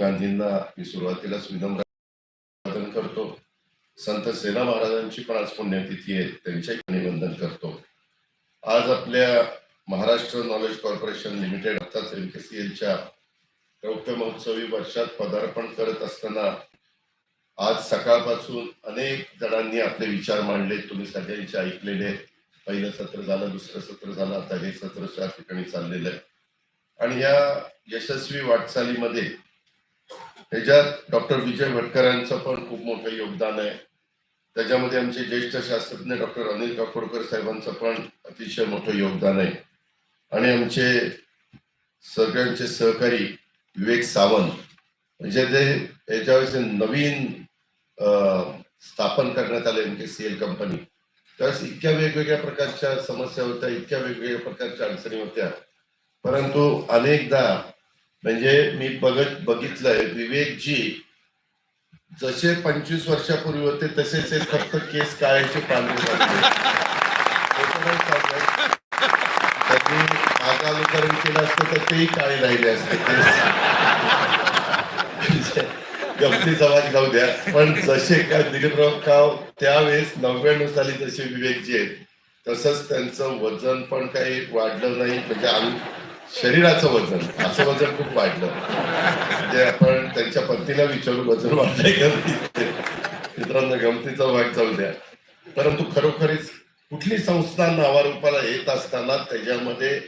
गांधींना मी सुरुवातीलाच विनम्र करतो. संत सेना महाराजांची पण आज पुण्यतिथी आहे त्यांच्याही निबंधन करतो. आज आपल्या महाराष्ट्र नॉलेज कॉर्पोरेशन लिमिटेड अर्थात एम के सी एलच्या रौप्य महोत्सवी वर्षात पदार्पण करत असताना आज सकाळपासून अनेक जणांनी आपले विचार मांडले तुम्ही सगळ्यांचे ऐकलेले. पहिलं सत्र झालं दुसरं सत्र झालं आता हे सत्र त्या ठिकाणी चाललेलं आहे. आणि या यशस्वी वाटचालीमध्ये ह्याच्यात डॉक्टर विजय भटकरांचं पण खूप मोठं योगदान आहे. त्याच्यामध्ये आमचे ज्येष्ठ शास्त्रज्ञ डॉक्टर अनिल काकोडकर साहेबांचं पण अतिशय मोठं योगदान आहे. आणि आमचे सगळ्यांचे सहकारी विवेक सावंत म्हणजे ते याच्यावेळेस नवीन स्थापन करण्यात आले M K C L company त्यावेळेस इतक्या वेगवेगळ्या प्रकारच्या समस्या होत्या इतक्या वेगवेगळ्या प्रकारच्या अडचणी होत्या. परंतु अनेकदा म्हणजे मी बघत बघितलंय. विवेकजी जसे पंचवीस वर्षापूर्वी होते तसेच फक्त केस काळायचे पाणी त्यांनी माझं अनुकरण केलं असतं तर तेही काळे राहिले असते. गमती गमतीचा जाऊ द्या. पण जसे काय दिलीपराव काव त्यावेळेस नव्याण्णव साली जसे विवेकजी आहेत तसंच त्यांचं वजन पण काही वाढलं नाही. म्हणजे शरीराचं वजन असं वजन खूप वाढलं. म्हणजे आपण त्यांच्या पत्नीला विचारू वजन वाढलंय का मित्रांनो गमतीचा भाग जाऊ द्या. परंतु खरोखरीच कुठली संस्था नावारूपाला येत असताना त्याच्यामध्ये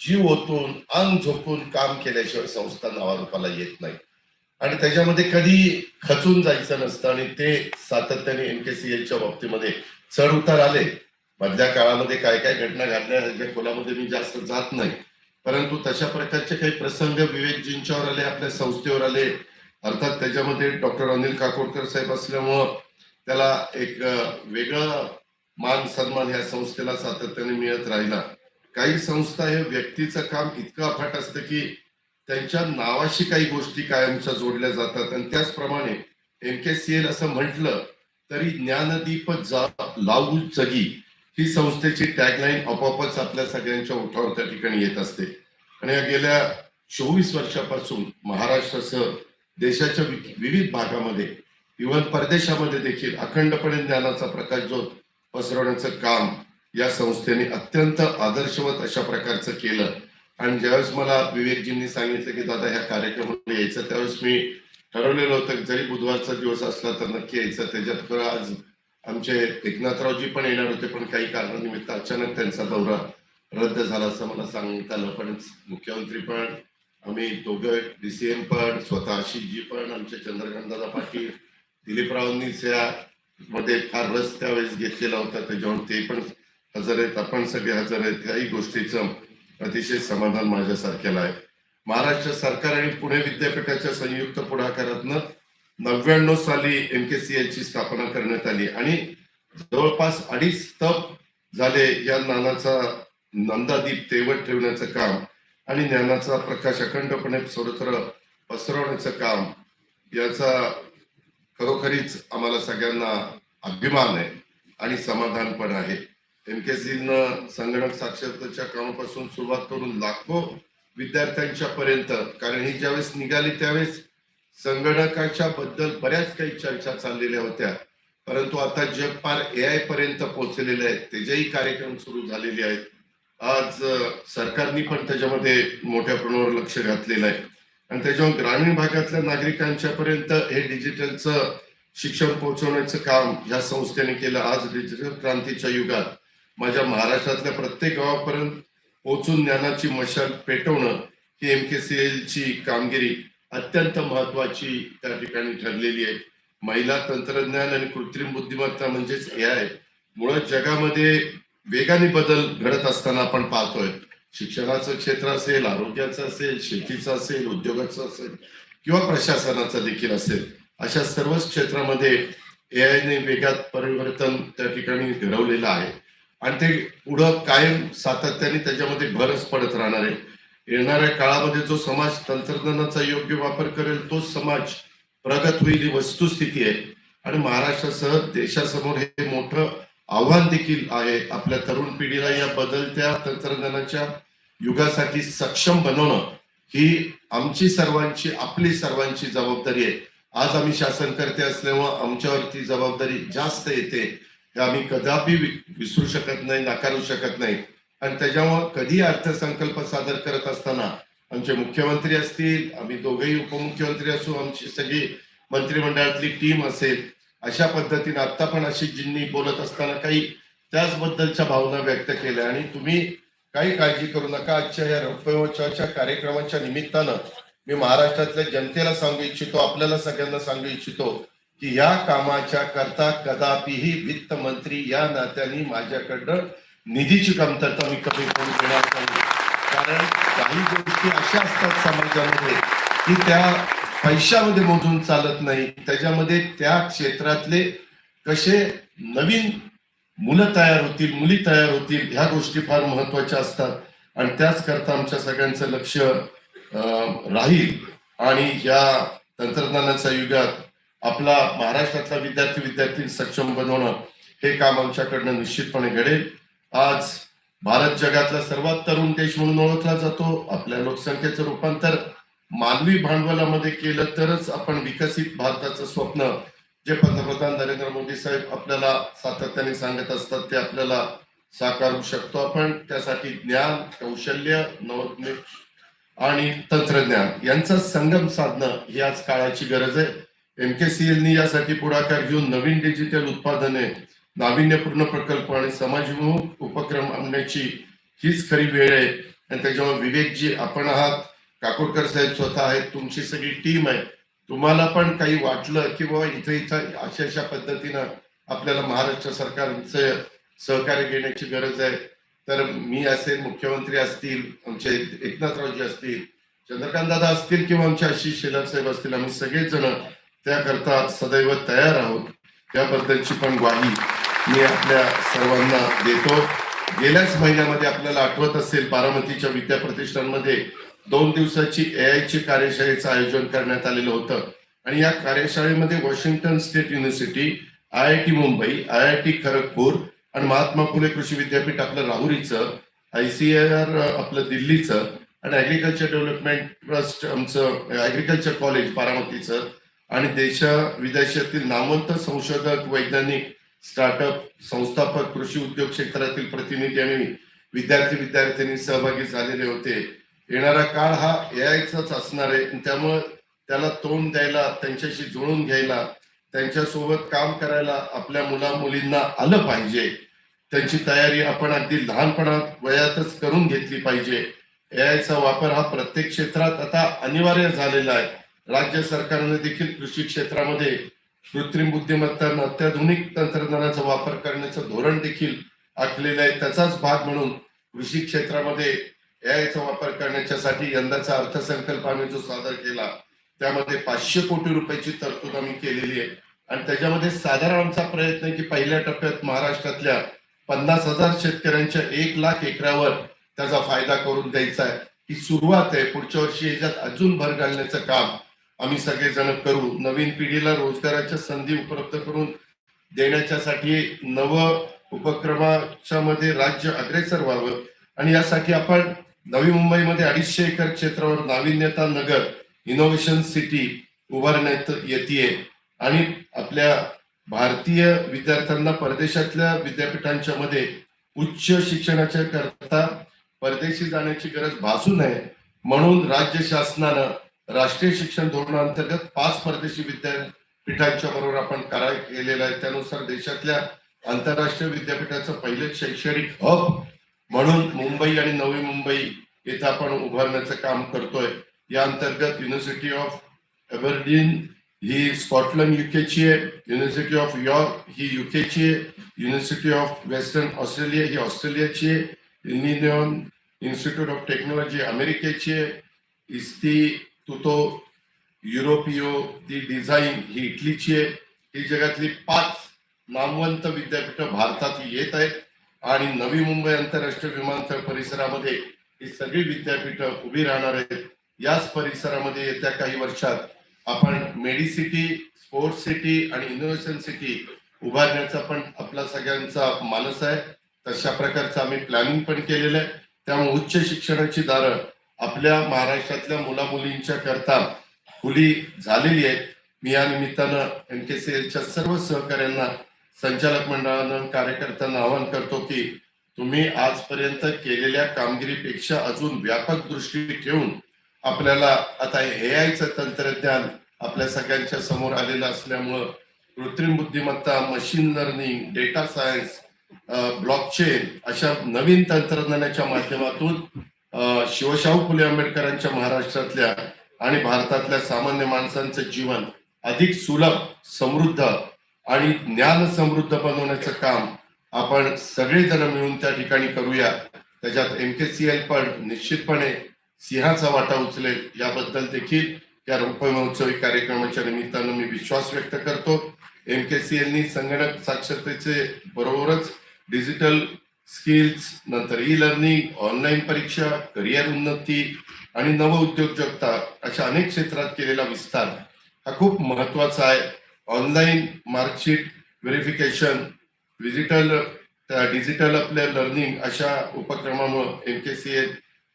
जीव ओतून अंग झोपून काम केल्याशिवाय संस्था नावारूपाला येत नाही. आणि त्याच्यामध्ये कधी खचून जायचं नसतं आणि ते सातत्याने एम के सी एलच्या बाबतीमध्ये चढ उतार आले. मधल्या काळामध्ये काय काय घटना घडल्या ह्याच्या खोलामध्ये मी जास्त जात नाही. परंतु तशा प्रकारचे काही प्रसंग विवेकजींच्यावर आले आपल्या संस्थेवर आले. अर्थात त्याच्यामध्ये डॉक्टर अनिल काकोडकर साहेब असल्यामुळं त्याला एक वेगळं मान सन्मान ह्या संस्थेला सातत्याने मिळत राहिला. काही संस्था हे व्यक्तीचं काम इतकं अफाट असतं की त्यांच्या नावाशी काही गोष्टी कायमच्या जोडल्या जातात. आणि त्याचप्रमाणे एम के सी एल असं म्हटलं तरी ज्ञानदीप जा लावू जगी ही संस्थेची टॅगलाईन आपोआपच आपल्या सगळ्यांच्या ओठावर त्या ठिकाणी येत असते. आणि या गेल्या चोवीस वर्षापासून महाराष्ट्रासह देशाच्या विविध भागामध्ये इव्हन परदेशामध्ये देखील अखंडपणे ज्ञानाचा प्रकाश जो पसरवण्याचं काम या संस्थेने अत्यंत आदर्शवत अशा प्रकारचं केलं. आणि ज्यावेळेस मला विवेकजींनी सांगितलं की दादा ह्या कार्यक्रमाला यायचं त्यावेळेस मी ठरवलेलं होतं की जरी बुधवारचा दिवस असला तर नक्की यायचं. त्याच्यात खरं आज आमचे एकनाथरावजी पण येणार होते पण काही कारणानिमित्त अचानक त्यांचा दौरा रद्द झाला असं मला सांगता आलं. पण मुख्यमंत्री पण आम्ही दोघं डी सी एम पण स्वतः आशिषजी पण आमचे चंद्रकांतदादा पाटील दिलीपरावांनीच या मध्ये फार रस त्यावेळेस घेतलेला होता. त्याच्यावर ते पण हजर आहेत आपण सगळे हजर आहेत. त्याही गोष्टीचं अतिशय समाधान माझ्यासारख्याला आहे. महाराष्ट्र सरकार आणि पुणे विद्यापीठाच्या संयुक्त पुढाकारातनं नव्याण्णव साली एम के सी ची स्थापना करण्यात आली आणि जवळपास अडीच तप झाले या ज्ञानाचा नंदादीप तेवट ठेवण्याचं काम आणि ज्ञानाचा प्रकाश अखंडपणे सर्वत्र पसरवण्याचं काम याचा खरोखरीच आम्हाला सगळ्यांना अभिमान आहे आणि समाधान पण आहे. एम के सीनं संगणक साक्षरतेच्या कामापासून सुरुवात करून लाखो विद्यार्थ्यांच्या पर्यंत कारण ही ज्यावेळेस निघाली त्यावेळेस संगणकाच्या बद्दल बऱ्याच काही चर्चा चाललेल्या होत्या. परंतु आता जग फार ए आय पर्यंत पोहोचलेले आहेत. त्याचेही कार्यक्रम सुरू झालेले आहेत. आज सरकारने पण त्याच्यामध्ये मोठ्या प्रमाणावर लक्ष घातलेलं आहे. आणि त्याच्यावर ग्रामीण भागातल्या नागरिकांच्या पर्यंत हे डिजिटलचं शिक्षण पोहोचवण्याचं काम या संस्थेने केलं. आज डिजिटल क्रांतीच्या युगात माझ्या महाराष्ट्रातल्या प्रत्येक गावापर्यंत पोहोचून ज्ञानाची मशाल पेटवणं ही एम के सी एलची कामगिरी अत्यंत महत्वाची त्या ठिकाणी ठरलेली आहे. महिला तंत्रज्ञान आणि कृत्रिम बुद्धिमत्ता म्हणजेच ए आय मुळात जगामध्ये वेगाने बदल घडत असताना आपण पाहतोय. शिक्षणाचं क्षेत्र असेल आरोग्याचं असेल शेतीचं असेल उद्योगाचं असेल किंवा प्रशासनाचं देखील असेल अशा सर्वच क्षेत्रामध्ये ए आयने वेगात परिवर्तन त्या ठिकाणी घडवलेलं आहे. आणि ते पुढं कायम सातत्याने त्याच्यामध्ये भरच पडत राहणार आहे. येणाऱ्या काळामध्ये जो समाज तंत्रज्ञानाचा योग्य वापर करेल तोच समाज प्रगत होईल ही वस्तुस्थिती आहे. आणि महाराष्ट्रासह देशासमोर हे मोठं आव्हान देखील आहे. आपल्या तरुण पिढीला या बदलत्या तंत्रज्ञानाच्या युगासाठी सक्षम बनवणं ही आमची सर्वांची आपली सर्वांची जबाबदारी आहे. आज आम्ही शासनकर्ते असल्यामुळं आमच्यावरती जबाबदारी जास्त येते. हे आम्ही कदापि विसरू शकत नाही नाकारू शकत नाही. आणि त्याच्यामुळं कधी अर्थसंकल्प सादर करत असताना आमचे मुख्यमंत्री असतील आम्ही दोघेही उपमुख्यमंत्री असू आमची सगळी मंत्रिमंडळातली टीम असेल अशा पद्धतीने आता पण अशी जिन्नी बोलत असताना काही त्याचबद्दलच्या भावना व्यक्त केल्या. आणि तुम्ही काही काळजी करू नका आजच्या या रौप्यमोत्सवाच्या कार्यक्रमाच्या निमित्तानं मी महाराष्ट्रातल्या जनतेला सांगू इच्छितो आपल्याला सगळ्यांना सांगू इच्छितो की या कामाच्या करता कदापिही वित्त मंत्री या नात्याने माझ्याकडनं निधीची कमतरता मी कमी करून घेणार नाही. कारण काही गोष्टी अशा असतात समाजामध्ये की त्या पैशामध्ये मोजून चालत नाही. त्याच्यामध्ये त्या क्षेत्रातले कसे नवीन मुलं तयार होतील मुली तयार होतील ह्या गोष्टी फार महत्त्वाच्या असतात. आणि त्याच करता आमच्या सगळ्यांचं लक्ष राहील. आणि या तंत्रज्ञानाच्या युगात आपला महाराष्ट्रातला विद्यार्थी विद्यार्थी सक्षम बनवणं हे काम आमच्याकडनं निश्चितपणे घडेल. आज भारत जगातला सर्वात तरुण देश म्हणून ओळखला जातो. आपल्या लोकसंख्येचं रूपांतर मानवी भांडवलामध्ये केलं तरच आपण विकसित भारताचं स्वप्न जे पंतप्रधान नरेंद्र मोदी साहेब आपल्याला सातत्याने सांगत असतात ते आपल्याला साकारू शकतो आपण. त्यासाठी ज्ञान कौशल्य नवोन्मेष आणि तंत्रज्ञान यांचा संगम साधणं ही आज काळाची गरज आहे. एम के सी एलनी यासाठी पुढाकार घेऊन नवीन डिजिटल उत्पादने नाविन्यपूर्ण प्रकल्प आणि समाजविमुख उपक्रम आणण्याची हीच खरी वेळ आहे. आणि त्याच्यामुळे विवेकजी आपण आहात. काकोडकर साहेब स्वतः आहेत. तुमची सगळी टीम आहे. तुम्हाला पण काही वाटलं की बाबा इथं इथं अशा अशा पद्धतीनं आपल्याला महाराष्ट्र सरकारचं सहकार्य घेण्याची गरज आहे. तर मी असेल मुख्यमंत्री असतील आमचे एकनाथरावजी असतील चंद्रकांत दादा असतील किंवा आमचे आशिष शेलार साहेब असतील आम्ही सगळेजण त्याकरता सदैव तयार आहोत. त्याबद्दलची पण ग्वाही मी आपल्या सर्वांना देतो. गेल्याच महिन्यामध्ये आपल्याला आठवत असेल बारामतीच्या विद्या प्रतिष्ठानमध्ये दोन दिवसाची ए ची कार्यशाळेचं आयोजन करण्यात आलेलं होतं. आणि या कार्यशाळेमध्ये Washington state university I I T Mumbai I I T Kharagpur आणि महात्मा फुले कृषी विद्यापीठ आपलं राहुरीचं आय सी आर आपलं दिल्लीचं आणि ऍग्रिकल्चर डेव्हलपमेंट ट्रस्ट आमचं ॲग्रिकल्चर कॉलेज बारामतीचं आणि देशा विदेशातील नामवंत संशोधक वैज्ञानिक स्टार्टअप संस्थापक कृषी उद्योग क्षेत्रातील प्रतिनिधी आणि विद्यार्थी विद्यार्थ्यांनी सहभागी झालेले होते. येणारा काळ हा यायचाच असणार आहे त्यामुळं त्याला तोंड द्यायला त्यांच्याशी जुळून घ्यायला त्यांच्यासोबत काम करायला आपल्या मुला मुलींना आलं पाहिजे. त्यांची तयारी आपण अगदी लहानपणा वयातच करून घेतली पाहिजे. एआयचा वापर हा प्रत्येक क्षेत्रात आता अनिवार्य झालेला आहे. राज्य सरकारने देखील कृषी क्षेत्रामध्ये कृत्रिम बुद्धिमत्ता अत्याधुनिक तंत्रज्ञानाचा वापर करण्याचं धोरण देखील आखलेलं आहे. त्याचाच भाग म्हणून कृषी क्षेत्रामध्ये एआयचा वापर करण्याच्यासाठी यंदाचा अर्थसंकल्प आम्ही जो सादर केला त्यामध्ये पाचशे कोटी रुपयाची तरतूद आम्ही केलेली आहे. आणि त्याच्यामध्ये साधारण आमचा प्रयत्न आहे की पहिल्या टप्प्यात महाराष्ट्रातल्या पन्नास हजार शेतकऱ्यांच्या एक लाख एकरावर त्याचा फायदा करून द्यायचा आहे. ही सुरुवात आहे. पुढच्या वर्षी याच्यात अजून भर घालण्याचं काम आम्ही सगळेजण करू नवीन पिढीला रोजगाराच्या संधी उपलब्ध करून देण्याच्यासाठी नव उपक्रमाच्या मध्ये राज्य अग्रेसर व्हावं. आणि यासाठी आपण नवी मुंबईमध्ये अडीचशे एकर क्षेत्रावर नाविन्यता नगर इनोव्हेशन सिटी उभारण्यात येते आणि आपल्या भारतीय विद्यार्थ्यांना परदेशातल्या विद्यापीठांच्या मध्ये उच्च शिक्षणाच्या करता परदेशी जाण्याची गरज भासू नये. म्हणून राज्य शासनानं राष्ट्रीय शिक्षण धोरणाअंतर्गत पाच परदेशी विद्यापीठांच्या बरोबर आपण करार केलेला आहे. त्यानुसार देशातल्या आंतरराष्ट्रीय विद्यापीठाचं पहिले शैक्षणिक हब म्हणून मुंबई आणि नवी मुंबई येथे आपण उभारण्याचं काम करतोय. या अंतर्गत युनिव्हर्सिटी ऑफ एबरडीन ही स्कॉटलंड युकेची आहे. युनिव्हर्सिटी ऑफ यॉर्क ही युकेची आहे. युनिव्हर्सिटी ऑफ वेस्टर्न ऑस्ट्रेलिया ही ऑस्ट्रेलियाची आहे. इंडियन इन्स्टिट्यूट ऑफ टेक्नॉलॉजी अमेरिकेची आहे. इस्ती तुतो युरोपियो दी डिझाईन ही इटलीची आहे. ही जगातली पाच नामवंत विद्यापीठं भारतात येत आहेत. आणि नवी मुंबई आंतरराष्ट्रीय विमानतळ परिसरामध्ये ही सगळी विद्यापीठं उभी राहणार आहेत. याच परिसरामध्ये येत्या काही वर्षात आपण मेडिसिटी स्पोर्ट्स सिटी आणि इनोव्हेशन सिटी उभारण्याचा पण आपला सगळ्यांचा मानस आहे. तशा प्रकारचं आम्ही प्लॅनिंग पण केलेलं आहे. त्यामुळे उच्च शिक्षणाची दारं आपल्या महाराष्ट्रातल्या मुला मुलींच्या करता खुली झालेली आहे मी या निमित्तानं एम के सी एलच्या सर्व सहकार्यांना संचालक मंडळानं कार्यकर्त्यांना आवाहन करतो की तुम्ही आजपर्यंत केलेल्या कामगिरीपेक्षा अजून व्यापक दृष्टी ठेवून आपल्याला आता ए आयचं तंत्रज्ञान आपल्या सगळ्यांच्या समोर आलेलं असल्यामुळं कृत्रिम बुद्धिमत्ता machine learning data science blockchain अशा नवीन तंत्रज्ञानाच्या माध्यमातून शिवशाहू फुले आंबेडकरांच्या महाराष्ट्रातल्या आणि भारतातल्या सामान्य माणसांचं जीवन अधिक सुलभ समृद्ध आणि ज्ञान समृद्ध बनवण्याचं काम आपण सगळेजण मिळून त्या ठिकाणी करूया. त्याच्यात एम के सी एल पण निश्चितपणे सिंहाचा वाटा उचलेल याबद्दल देखील या रुपये महोत्सवी कार्यक्रमाच्या निमित्तानं मी विश्वास व्यक्त करतो. एम के सी एलनी संगणक साक्षरतेचे बरोबरच डिजिटल स्किल्स नंतर ई लर्निंग ऑनलाईन परीक्षा करिअर उन्नती आणि नव उद्योजकता अशा अनेक क्षेत्रात केलेला विस्तार हा खूप महत्त्वाचा आहे. Online marksheet verification digital digital आपल्या लर्निंग अशा उपक्रमामुळे एम के सी ए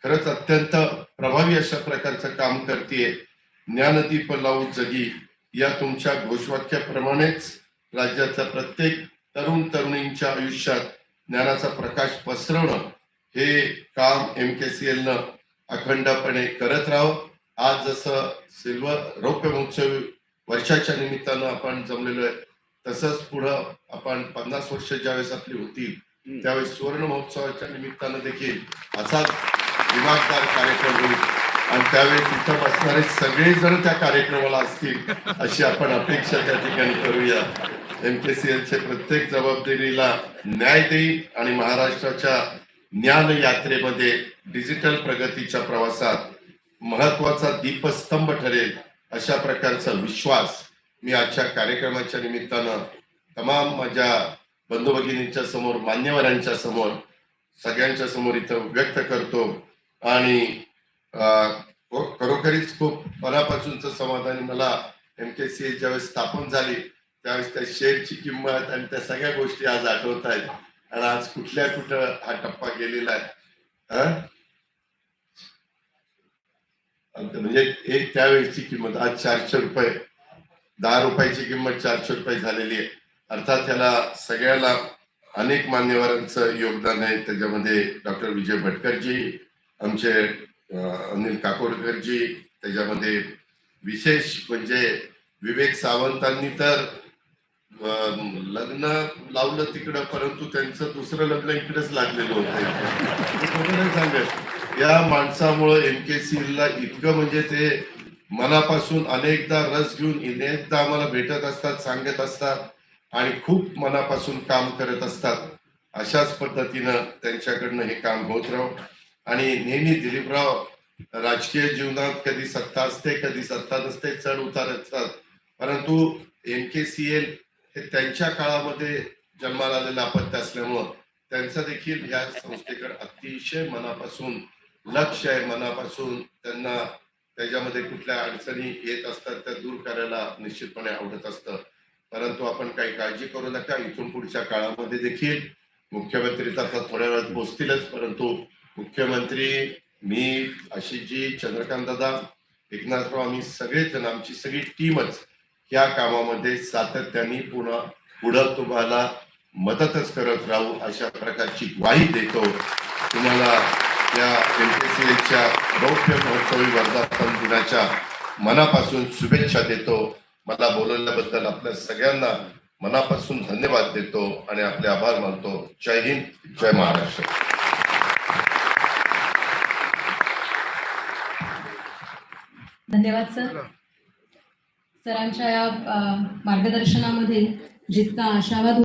खरंच अत्यंत प्रभावी अशा प्रकारचं काम करते ज्ञानदीप लावू जगी या तुमच्या घोषवाक्याप्रमाणेच राज्यातल्या प्रत्येक तरुण तरुणींच्या आयुष्यात ज्ञानाचा प्रकाश पसरवणं हे काम एम के सी एलनं अखंडपणे करत राहो. आज जसं सिल्वर रौप्य महोत्सव वर्षाच्या निमित्तानं आपण जमलेलो आहे तसंच पुढं आपण पन्नास वर्ष ज्यावेळेस आपली होतील त्यावेळेस सुवर्ण महोत्सवाच्या निमित्तानं देखील असाच दिमागदार कार्यक्रम होईल. आणि त्यावेळेस इथं बसणारे सगळेजण त्या कार्यक्रमाला असतील अशी आपण अपेक्षा त्या ठिकाणी करूया. एम के सी एलचे प्रत्येक जबाबदारीला न्याय देईल आणि महाराष्ट्राच्या ज्ञान यात्रेमध्ये डिजिटल प्रगतीच्या प्रवासात महत्त्वाचा दीपस्तंभ ठरेल अशा प्रकारचा विश्वास मी आजच्या कार्यक्रमाच्या निमित्तानं तमाम माझ्या बंधू भगिनींच्या समोर मान्यवरांच्या समोर सगळ्यांच्या समोर इथं व्यक्त करतो आणि खरोखरीच खूप मनापासूनच समाधानी मला एम के सी ज्यावेळेस स्थापन झाली त्यावेळेस त्या शेअरची किंमत आणि त्या सगळ्या गोष्टी आज आठवत आहेत. आणि आज कुठल्या कुठं हा टप्पा गेलेला आहे. म्हणजे एक त्यावेळेसची किंमत. आज चारशे रुपये. दहा रुपयाची किंमत चारशे रुपये झालेली आहे. अर्थात त्याला सगळ्याला अनेक मान्यवरांचं योगदान आहे. त्याच्यामध्ये डॉक्टर विजय भटकरजी आमचे अनिल काकोडकरजी त्याच्यामध्ये विशेष म्हणजे विवेक सावंतांनी तर लग्न लावलं तिकडं परंतु त्यांचं दुसरं लग्न इकडेच लागलेलं होतं सांगत. या माणसामुळं एम के ला इतकं म्हणजे ते मनापासून अनेकदा रस घेऊन अनेकदा आम्हाला भेटत असतात सांगत असतात आणि खूप मनापासून काम करत असतात. अशाच पद्धतीनं त्यांच्याकडनं हे काम होत राहू. आणि नेहमी दिलीपराव राजकीय जीवनात कधी सत्ता असते कधी सत्ता नसते चढ उतार असतात. परंतु एम के सी एल हे त्यांच्या काळामध्ये जन्माला आलेलं अपत्य असल्यामुळं त्यांचं देखील या संस्थेकडे अतिशय मनापासून लक्ष आहे मनापासून त्यांना त्याच्यामध्ये कुठल्या अडचणी येत असतात त्या दूर करायला निश्चितपणे आवडत असतं. परंतु आपण काही काळजी करू नका इथून पुढच्या काळामध्ये देखील मुख्यमंत्री तर आता थोड्या वेळात पोचतीलच परंतु मुख्यमंत्री मी आशिषजी चंद्रकांत दादा एकनाथराव आम्ही सगळेच जण आमची सगळी टीमच या कामामध्ये सातत्याने पुन्हा पुढं तुम्हाला मदतच करत राहू अशा प्रकारची ग्वाही देतो. तुम्हाला या एमपीसीएलच्या रौप्य महोत्सवी वर्धापन दिनाच्या मनापासून शुभेच्छा देतो. मला बोलवल्याबद्दल आपल्या सगळ्यांना मनापासून धन्यवाद देतो आणि आपले आभार मानतो. जय हिंद जय महाराष्ट्र. धन्यवाद सर. सरांच्या या मार्गदर्शनामध्ये जितका आशावाद